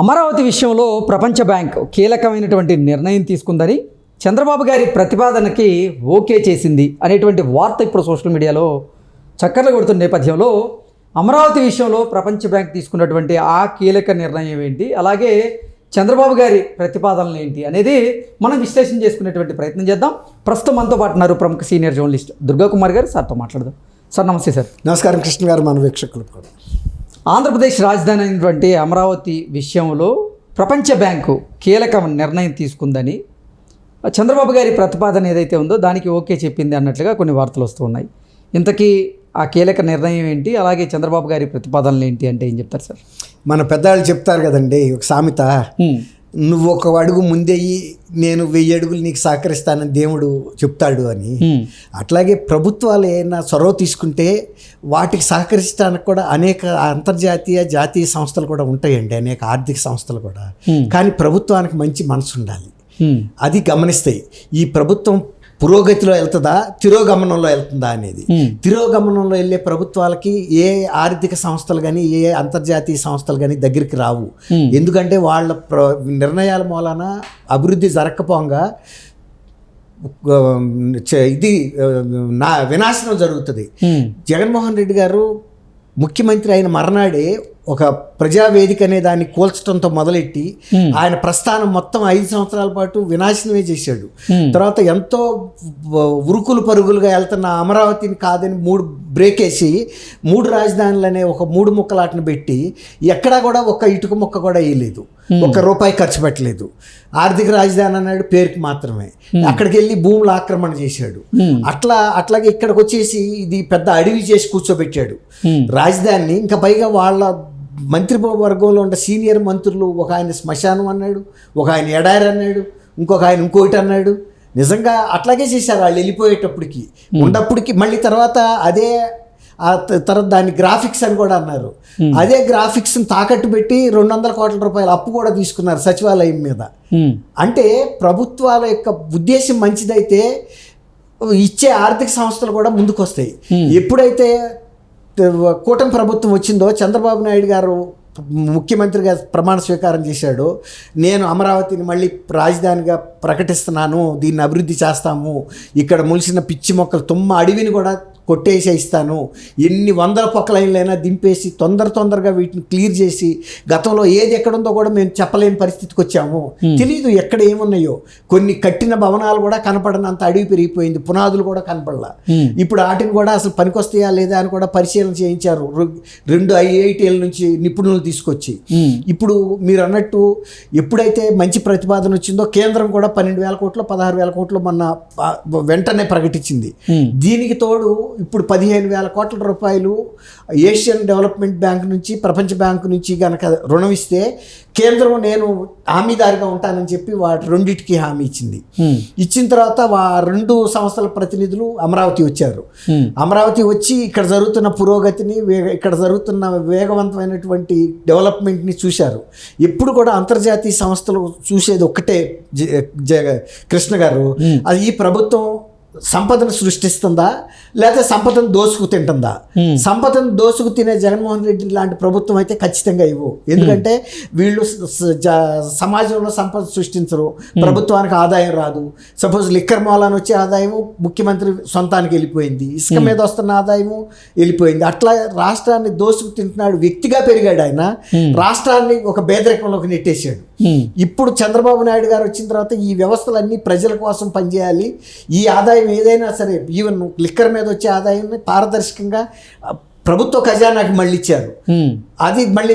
అమరావతి విషయంలో ప్రపంచ బ్యాంక్ కీలకమైనటువంటి నిర్ణయం తీసుకుందని చంద్రబాబు గారి ప్రతిపాదనకి ఓకే చేసింది అనేటువంటి వార్త ఇప్పుడు సోషల్ మీడియాలో చక్కర్లు కొడుతున్న నేపథ్యంలో అమరావతి విషయంలో ప్రపంచ బ్యాంక్ తీసుకున్నటువంటి ఆ కీలక నిర్ణయం ఏంటి? అలాగే చంద్రబాబు గారి ప్రతిపాదనలు ఏంటి అనేది మనం విశ్లేషణ చేసుకునేటువంటి ప్రయత్నం చేద్దాం. ప్రస్తుతం మనతో పాటు ఉన్నారు ప్రముఖ సీనియర్ జర్నలిస్ట్ దుర్గా కుమార్ గారు. సార్తో మాట్లాడదాం. సార్ నమస్తే సార్. నమస్కారం. కృష్ణ గారు మన వీక్షకులకు కూడా. ఆంధ్రప్రదేశ్ రాజధాని అయినటువంటి అమరావతి విషయంలో ప్రపంచ బ్యాంకు కీలక నిర్ణయం తీసుకుందని చంద్రబాబు గారి ప్రతిపాదన ఏదైతే ఉందో దానికి ఓకే చెప్పింది అన్నట్లుగా కొన్ని వార్తలు వస్తూ ఉన్నాయి. ఇంతకీ ఆ కీలక నిర్ణయం ఏంటి? అలాగే చంద్రబాబు గారి ప్రతిపాదనలు ఏంటి అంటే ఏం చెప్తారు సార్? మన పెద్దవాళ్ళు చెప్తారు కదండి ఒక సామెత. నువ్వు ఒక అడుగు ముందెయ్యి నేను వెయ్యి అడుగులు నీకు సహకరిస్తానని దేవుడు చెప్తాడు అని. అట్లాగే ప్రభుత్వాలు ఏమైనా చొరవ తీసుకుంటే వాటికి సహకరించడానికి కూడా అనేక అంతర్జాతీయ జాతీయ సంస్థలు కూడా ఉంటాయండి అనేక ఆర్థిక సంస్థలు కూడా. కానీ ప్రభుత్వానికి మంచి మనసు ఉండాలి. అది గమనిస్తాయి ఈ ప్రభుత్వం పురోగతిలో వెళ్తుందా తిరోగమనంలో వెళ్తుందా అనేది. తిరోగమనంలో వెళ్ళే ప్రభుత్వాలకి ఏ ఆర్థిక సంస్థలు కానీ ఏ అంతర్జాతీయ సంస్థలు కానీ దగ్గరికి రావు. ఎందుకంటే వాళ్ళ ప్ర నిర్ణయాల మూలాన అభివృద్ధి జరగకపోగా ఇది నా వినాశనం జరుగుతుంది. జగన్మోహన్ రెడ్డి గారు ముఖ్యమంత్రి అయిన మర్నాడే ఒక ప్రజావేదిక అనే దాన్ని కూల్చడంతో మొదలెట్టి. ఆయన ప్రస్థానం మొత్తం ఐదు సంవత్సరాల పాటు వినాశనమే చేశాడు. తర్వాత ఎంతో ఉరుకులు పరుగులుగా వెళ్తున్న అమరావతిని కాదని మూడు బ్రేక్ వేసి మూడు రాజధానులు అనే ఒక మూడు ముక్కలాటను పెట్టి ఎక్కడా కూడా ఒక ఇటుక ముక్క కూడా వేయలేదు ఒక రూపాయి ఖర్చు పెట్టలేదు ఆర్థిక రాజధాని అన్నాడు పేరుకి మాత్రమే అక్కడికి వెళ్ళి భూములు ఆక్రమణ చేశాడు. అట్లా అట్లాగే ఇక్కడికి వచ్చేసి ఇది పెద్ద అడవి చేసి కూర్చోబెట్టాడు. రాజధానిని ఇంకా పైగా వాళ్ళ మంత్రి వర్గంలో ఉన్న సీనియర్ మంత్రులు ఒక ఆయన శ్మశానం అన్నాడు ఒక ఆయన ఎడారి అన్నాడు ఇంకొక ఆయన ఇంకోటి అన్నాడు. నిజంగా అట్లాగే చేశారు వాళ్ళు వెళ్ళిపోయేటప్పటికి. ఉన్నప్పటికి మళ్ళీ తర్వాత అదే తర్వాత దాని గ్రాఫిక్స్ అని కూడా అన్నారు. అదే గ్రాఫిక్స్ని తాకట్టు పెట్టి రెండు వందల కోట్ల రూపాయల అప్పు కూడా తీసుకున్నారు సచివాలయం మీద. అంటే ప్రభుత్వాల యొక్క ఉద్దేశం మంచిదైతే ఇచ్చే ఆర్థిక సంస్థలు కూడా ముందుకు వస్తాయి ఎప్పుడైతే కూటమి ప్రభుత్వం వచ్చిందో చంద్రబాబు నాయుడు గారు ముఖ్యమంత్రిగా ప్రమాణ స్వీకారం చేశాడు. నేను అమరావతిని మళ్ళీ రాజధానిగా ప్రకటిస్తున్నాను దీన్ని అభివృద్ధి చేస్తాము ఇక్కడ ములిసిన పిచ్చి మొక్కలు తుమ్మ అడవిని కూడా కొట్టేసేయిస్తాను ఎన్ని వందల పొక్కలైన్లైనా దింపేసి తొందర తొందరగా వీటిని క్లియర్ చేసి గతంలో ఏది ఎక్కడుందో కూడా మేము చెప్పలేని పరిస్థితికి వచ్చాము. తెలియదు ఎక్కడ ఏమున్నాయో. కొన్ని కట్టిన భవనాలు కూడా కనపడనంత అడవి పెరిగిపోయింది. పునాదులు కూడా కనపడలా. ఇప్పుడు వాటిని కూడా అసలు పనికొస్తాయా లేదా అని కూడా పరిశీలన చేయించారు. రెండు ఐఐటీల నుంచి నిపుణులు తీసుకొచ్చి. ఇప్పుడు మీరు అన్నట్టు ఎప్పుడైతే మంచి ప్రతిపాదన వచ్చిందో కేంద్రం కూడా పన్నెండు వేల కోట్లు పదహారు వేల కోట్లు మొన్న వెంటనే ప్రకటించింది. దీనికి తోడు ఇప్పుడు పదిహేను వేల కోట్ల రూపాయలు ఏషియన్ డెవలప్మెంట్ బ్యాంక్ నుంచి ప్రపంచ బ్యాంకు నుంచి కనుక రుణం ఇస్తే కేంద్రం నేను హామీదారుగా ఉంటానని చెప్పి వాటి రెండింటికి హామీ ఇచ్చింది. ఇచ్చిన తర్వాత వా రెండు సంస్థల ప్రతినిధులు అమరావతి వచ్చారు. అమరావతి వచ్చి ఇక్కడ జరుగుతున్న పురోగతిని ఇక్కడ జరుగుతున్న వేగవంతమైనటువంటి డెవలప్మెంట్ని చూశారు. ఎప్పుడు కూడా అంతర్జాతీయ సంస్థలు చూసేది ఒక్కటే కృష్ణ గారు. అది ఈ ప్రభుత్వం సంపదను సృష్టిస్తుందా? లేదా సంపదను దోసుకు తింటుందా. సంపదను దోసుకు తినే జగన్మోహన్ రెడ్డి లాంటి ప్రభుత్వం అయితే ఖచ్చితంగా ఇవ్వు. ఎందుకంటే వీళ్ళు సమాజంలో సంపద సృష్టించరు. ప్రభుత్వానికి ఆదాయం రాదు. సపోజ్ లిక్కర్ మూలాన్ని వచ్చే ఆదాయము ముఖ్యమంత్రి సొంతానికి వెళ్ళిపోయింది. ఇసుక మీద వస్తున్న ఆదాయము వెళ్ళిపోయింది. అట్లా రాష్ట్రాన్ని దోసుకు తింటున్నాడు వ్యక్తిగా పెరిగాడు ఆయన. రాష్ట్రాన్ని ఒక పేదరికంలోకి నెట్టేశాడు. ఇప్పుడు చంద్రబాబు నాయుడు గారు వచ్చిన తర్వాత ఈ వ్యవస్థలన్నీ ప్రజల కోసం పనిచేయాలి. ఈ ఆదాయం ఏదైనా సరే ఈవెన్ లిక్కర్ మీద వచ్చే ఆదాయాన్ని పారదర్శకంగా ప్రభుత్వ ఖజానాకి మళ్ళీ ఇచ్చారు. హ్మ్. అది మళ్ళీ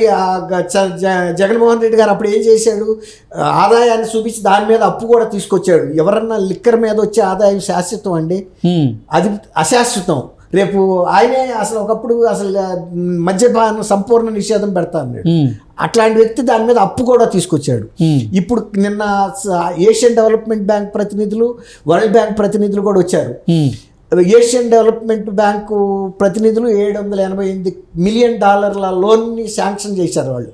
జగన్మోహన్ రెడ్డి గారు అప్పుడు ఏం చేశాడు? ఆదాయాన్ని చూపించి దాని మీద అప్పు కూడా తీసుకొచ్చాడు. ఎవరన్నా లిక్కర్ మీద వచ్చే ఆదాయం శాశ్వతం అండి? హ్మ్. అది అశాశ్వతం. రేపు ఆయనే అసలు ఒకప్పుడు అసలు మద్యపాన సంపూర్ణ నిషేధం పెడతా అన్నాడు. అట్లాంటి వ్యక్తి దాని మీద అప్పు కూడా తీసుకొచ్చాడు. ఇప్పుడు నిన్న ఏషియన్ డెవలప్మెంట్ బ్యాంక్ ప్రతినిధులు వరల్డ్ బ్యాంక్ ప్రతినిధులు కూడా వచ్చారు. ఏషియన్ డెవలప్మెంట్ బ్యాంకు ప్రతినిధులు ఏడు వందల ఎనభై ఎనిమిది మిలియన్ డాలర్ల లోన్ని శాంక్షన్ చేశారు వాళ్ళు.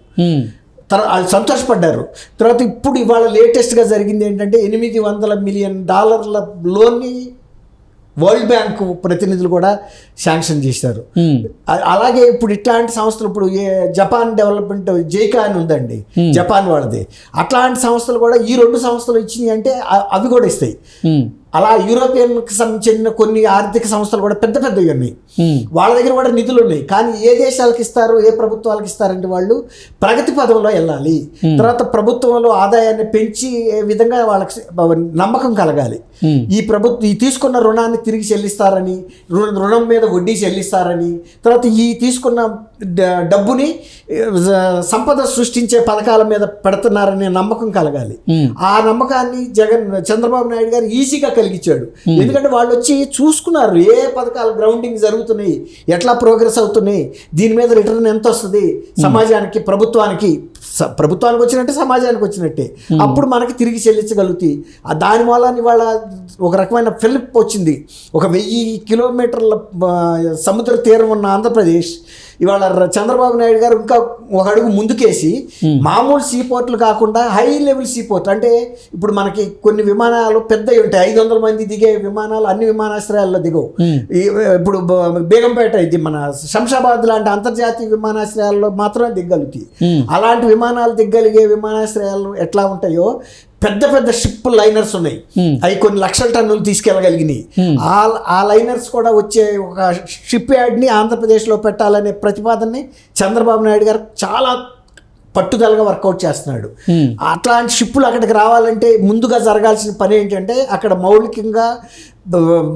తర్వాత వాళ్ళు సంతోషపడ్డారు తర్వాత ఇప్పుడు ఇవాళ లేటెస్ట్గా జరిగింది ఏంటంటే ఎనిమిది వందల మిలియన్ డాలర్ల లోన్ని వరల్డ్ బ్యాంక్ ప్రతినిధులు కూడా శాంక్షన్ చేశారు. అలాగే ఇప్పుడు ఇట్లాంటి సంస్థలు ఇప్పుడు ఏ జపాన్ డెవలప్మెంట్ జైకా అని ఉందండి జపాన్ వాళ్ళది. అట్లాంటి సంస్థలు కూడా ఈ రెండు సంస్థలు ఇచ్చినాయి అంటే అవి కూడా ఇస్తాయి. అలా యూరోపియన్కి చెందిన కొన్ని ఆర్థిక సంస్థలు కూడా పెద్ద పెద్దవి ఉన్నాయి. వాళ్ళ దగ్గర కూడా నిధులు ఉన్నాయి. కానీ ఏ దేశాలకు ఇస్తారు ఏ ప్రభుత్వాలకు ఇస్తారంటే వాళ్ళు ప్రగతి పదంలో వెళ్ళాలి. తర్వాత ప్రభుత్వంలో ఆదాయాన్ని పెంచి ఏ విధంగా వాళ్ళకి నమ్మకం కలగాలి. ఈ ప్రభుత్వం ఈ తీసుకున్న రుణాన్ని తిరిగి చెల్లిస్తారని రుణం మీద వడ్డీ చెల్లిస్తారని తర్వాత ఈ తీసుకున్న డబ్బుని సంపద సృష్టించే పథకాల మీద పెడుతున్నారనే నమ్మకం కలగాలి. ఆ నమ్మకాన్ని జగన్ చంద్రబాబు నాయుడు గారు ఈజీగా కలిగించాడు. ఎందుకంటే వాళ్ళు వచ్చి చూసుకున్నారు ఏ పథకాలు గ్రౌండింగ్ జరుగుతున్నాయి ఎట్లా ప్రోగ్రెస్ అవుతున్నాయి దీని మీద రిటర్న్ ఎంత వస్తుంది సమాజానికి ప్రభుత్వానికి. ప్రభుత్వానికి వచ్చినట్టే సమాజానికి వచ్చినట్టే. అప్పుడు మనకి తిరిగి చెల్లించగలుగుతాయి. ఆ దాని మూలాన్ని ఇవాళ ఒక రకమైన ఫిలిప్ వచ్చింది. ఒక వెయ్యి కిలోమీటర్ల సముద్ర తీరం ఉన్న ఆంధ్రప్రదేశ్. ఇవాళ చంద్రబాబు నాయుడు గారు ఇంకా ఒక అడుగు ముందుకేసి మామూలు సీ పోర్ట్లు కాకుండా హై లెవెల్ సీ పోర్ట్ అంటే ఇప్పుడు మనకి కొన్ని విమానాలు పెద్దవి ఉంటాయి. ఐదు వందల మంది దిగే విమానాలు అన్ని విమానాశ్రయాల్లో దిగవు. ఈ- ఇప్పుడు బేగంపేట ఇది మన శంషాబాద్ లాంటి అంతర్జాతీయ విమానాశ్రయాల్లో మాత్రమే దిగ్గలుగుతాయి. Hmm. అలాంటి విమానాలు దిగ్గలిగే విమానాశ్రయాలు ఎట్లా ఉంటాయో పెద్ద పెద్ద షిప్ లైనర్స్ ఉన్నాయి. అవి కొన్ని లక్షల టన్నులు తీసుకెళ్ళగలిగినాయి ఆ ఆ లైనర్స్ కూడా వచ్చే ఒక షిప్ యార్డ్ని ఆంధ్రప్రదేశ్లో పెట్టాలనే ప్రతిపాదనని చంద్రబాబు నాయుడు గారు చాలా పట్టుదలగా వర్కౌట్ చేస్తున్నాడు. అట్లాంటి షిప్పులు అక్కడికి రావాలంటే ముందుగా జరగాల్సిన పని ఏంటంటే అక్కడ మౌలికంగా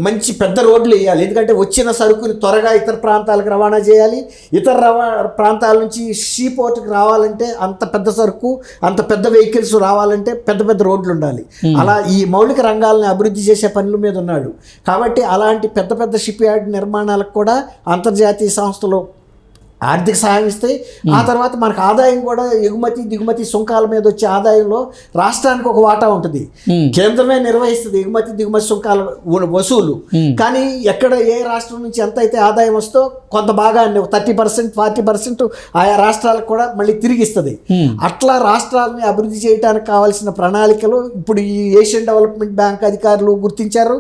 మంచి పెద్ద రోడ్లు వేయాలి. ఎందుకంటే వచ్చిన సరుకుని త్వరగా ఇతర ప్రాంతాలకు రవాణా చేయాలి. ఇతర రవా ప్రాంతాల నుంచి సీ పోర్ట్కి రావాలంటే అంత పెద్ద సరుకు అంత పెద్ద వెహికల్స్ రావాలంటే పెద్ద పెద్ద రోడ్లు ఉండాలి. అలా ఈ మౌలిక రంగాలను అభివృద్ధి చేసే పనుల మీద ఉన్నాడు. కాబట్టి అలాంటి పెద్ద పెద్ద షిప్ యార్డ్ నిర్మాణాలకు కూడా అంతర్జాతీయ సంస్థలు ఆర్థిక సహాయం ఇస్తాయి. ఆ తర్వాత మనకు ఆదాయం కూడా ఎగుమతి దిగుమతి సుంకాల మీద వచ్చే ఆదాయంలో రాష్ట్రానికి ఒక వాటా ఉంటుంది. కేంద్రమే నిర్వహిస్తుంది ఎగుమతి దిగుమతి సుంకాల వసూలు. కానీ ఎక్కడ ఏ రాష్ట్రం నుంచి ఎంత అయితే ఆదాయం వస్తో కొంత భాగాన్ని థర్టీ పర్సెంట్ ఫార్టీ పర్సెంట్ ఆయా రాష్ట్రాలకు కూడా మళ్ళీ తిరిగి ఇస్తుంది. Hmm. అట్లా రాష్ట్రాలని అభివృద్ధి చేయడానికి కావాల్సిన ప్రణాళికలు ఇప్పుడు ఈ ఏషియన్ డెవలప్మెంట్ బ్యాంక్ అధికారులు గుర్తించారు.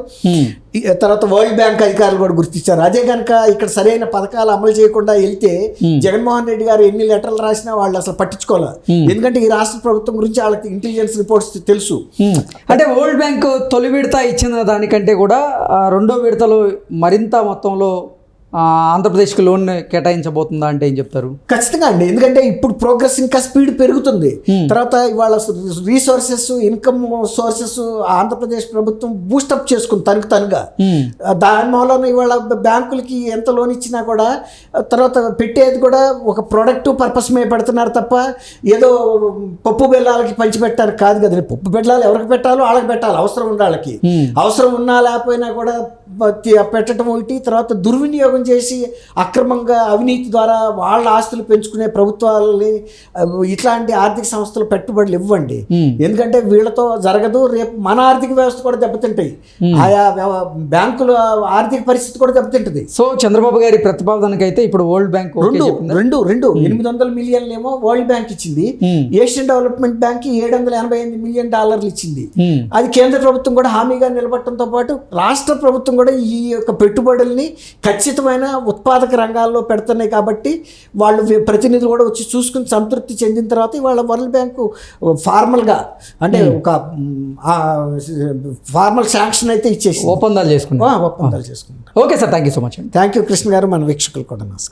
తర్వాత వరల్డ్ బ్యాంక్ అధికారులు కూడా గుర్తించారు. అదే కనుక ఇక్కడ సరైన పథకాలు అమలు చేయకుండా వెళ్తే జగన్మోహన్ రెడ్డి గారు ఎన్ని లెటర్లు రాసినా వాళ్ళు అసలు పట్టించుకోవాలి ఎందుకంటే ఈ రాష్ట్ర ప్రభుత్వం గురించి వాళ్ళకి ఇంటెలిజెన్స్ రిపోర్ట్స్ తెలుసు. ఉమ్. అంటే వరల్డ్ బ్యాంక్ తొలి విడత ఇచ్చిన దానికంటే కూడా ఆ, రెండో విడతలో మరింత మొత్తంలో ఆంధ్రప్రదేశ్కి లోన్ కేటాయించబోతుందా అంటే ఏం చెప్తారు? ఖచ్చితంగా అండి. ఎందుకంటే ఇప్పుడు ప్రోగ్రెస్ ఇంకా స్పీడ్ పెరుగుతుంది. తర్వాత ఇవాళ రీసోర్సెస్ ఇన్కమ్ సోర్సెస్ ఆంధ్రప్రదేశ్ ప్రభుత్వం బూస్టప్ చేసుకుంది తనకు తనుగా. దాని మూలన ఇవాళ బ్యాంకులకి ఎంత లోన్ ఇచ్చినా కూడా తర్వాత పెట్టేది కూడా ఒక ప్రొడక్ట్ పర్పస్ మీద పెడుతున్నారు తప్ప ఏదో పప్పు బెల్లాలకి పంచిపెట్టారు కాదు కదండి. పప్పు బెల్లాలు ఎవరికి పెట్టాలో వాళ్ళకి పెట్టాలి. అవసరం ఉన్న వాళ్ళకి. Hmm. అవసరం ఉన్నా లేకపోయినా కూడా పెట్టడం ఒకటి తర్వాత దుర్వినియోగం చేసి అక్రమంగా అవినీతి ద్వారా వాళ్ళ ఆస్తులు పెంచుకునే ప్రభుత్వాలని ఇట్లాంటి ఆర్థిక సంస్థలు పెట్టుబడులు ఇవ్వండి. ఎందుకంటే వీళ్ళతో జరగదు రేపు మన ఆర్థిక వ్యవస్థ కూడా దెబ్బతింటాయి. ఆయా బ్యాంకుల ఆర్థిక పరిస్థితి కూడా దెబ్బతింటది. సో చంద్రబాబు గారి ప్రతిపాదనకైతే ఇప్పుడు వరల్డ్ బ్యాంక్ రెండు? రెండు రెండు. ఎనిమిది వందల మిలియన్లు ఏమో వరల్డ్ బ్యాంక్ ఇచ్చింది. ఏషియన్ డెవలప్మెంట్ బ్యాంక్ ఏడు వందల ఎనభై ఎనిమిది మిలియన్ డాలర్లు ఇచ్చింది. అది కేంద్ర ప్రభుత్వం కూడా హామీగా నిలబడటంతో పాటు రాష్ట్ర ప్రభుత్వం కూడా ఈ యొక్క పెట్టుబడుల్ని ఖచ్చితమైన ఉత్పాదక రంగాల్లో పెడుతున్నాయి కాబట్టి వాళ్ళు ప్రతినిధులు కూడా వచ్చి చూసుకుని సంతృప్తి చెందిన తర్వాత వాళ్ళ వరల్డ్ బ్యాంకు ఫార్మల్గా అంటే ఒక ఫార్మల్ శాంక్షన్ అయితే ఇచ్చేసి ఒప్పందాలు చేసుకుంటాం ఒప్పందాలు చేసుకుంటాం okay sir thank you so much thank you Krishna garu. మన వీక్షకులు కూడా నమస్కారం.